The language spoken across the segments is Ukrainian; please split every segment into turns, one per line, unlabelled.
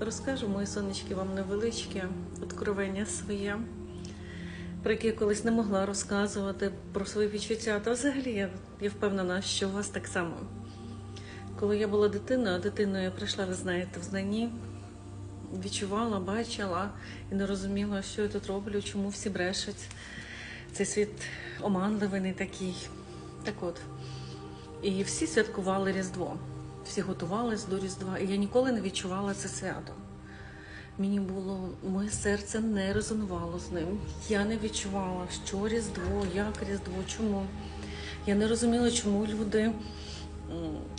Розкажу, мої сонечки, вам невеличке откровення своє, про яке я колись не могла розказувати про свої відчуття. Та взагалі я, я впевнена, що у вас так само. Коли я була дитиною, дитиною я прийшла, ви знаєте, в знанні, відчувала, бачила і не розуміла, що я тут роблю, чому всі брешуть. Цей світ оманливий, такий. Так от. І всі святкували Різдво. Всі готувались до Різдва, і я ніколи не відчувала це свято. Мені було, моє серце не резонувало з ним. Я не відчувала, що Різдво, як Різдво, чому. Я не розуміла, чому люди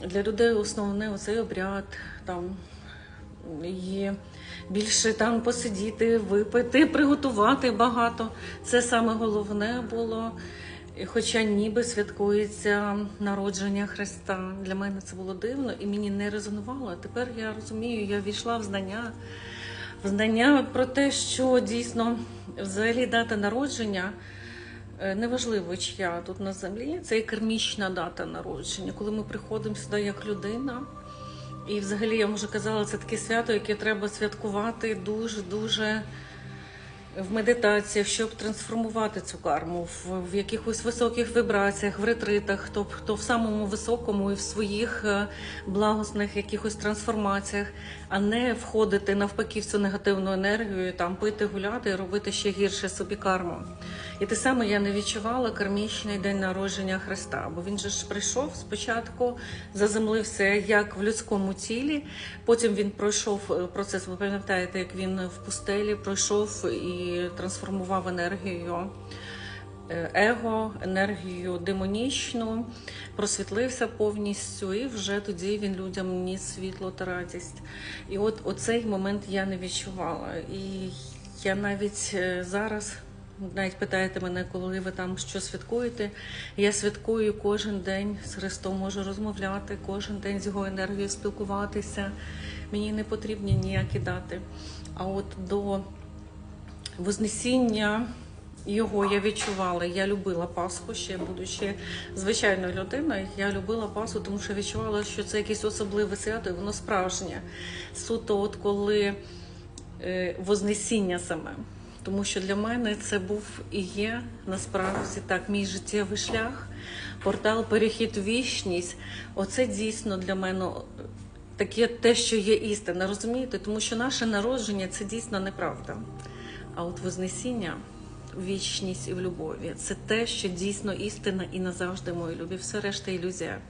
для людей основне оцей обряд там є більше там посидіти, випити, приготувати багато. Це саме головне було. І Хоча ніби святкується народження Христа. Для мене це було дивно і мені не резонувало. Тепер я розумію, я війшла в знання, в знання про те, що дійсно взагалі дата народження. е, Неважливо, чия тут на землі, це і кармічна дата народження, коли ми приходимо сюди як людина. І взагалі я вже казала, це таке свято, яке треба святкувати дуже-дуже в медитаціях, щоб трансформувати цю карму в, в якихось високих вібраціях, в ретритах, хто в самому високому і в своїх е, благосних якихось трансформаціях, а не входити навпаки в цю негативну енергію, там пити, гуляти і робити ще гірше собі карму. І те саме я не відчувала кармічний день народження Христа, бо він же ж прийшов спочатку, заземлився як в людському тілі. Потім він пройшов е, процес. Ви пам'ятаєте, як він в пустелі пройшов і трансформував енергію. е, Его, енергію демонічну, просвітлився повністю, і вже тоді він людям ніс світло та радість. І от оцей момент я не відчувала. І я навіть е, зараз навіть питаєте мене, коли ви там що святкуєте. Я святкую кожен день з Христом, можу розмовляти, кожен день з його енергією спілкуватися. Мені не потрібні ніякі дати. А от до Вознесіння його я відчувала. Я любила Пасху, ще будучи звичайною людиною. Я любила Пасху, тому що відчувала, що це якесь особливе свято, і воно справжнє. Суто, от коли е, Вознесіння саме. Тому що для мене це був і є насправді так мій життєвий шлях, портал перехід в вічність. Оце дійсно для мене таке те, що є істина. Розумієте? Тому що наше народження це дійсно неправда. А от Вознесіння, вічність і в любові це те, що дійсно істина і назавжди мої любі. Все решта ілюзія.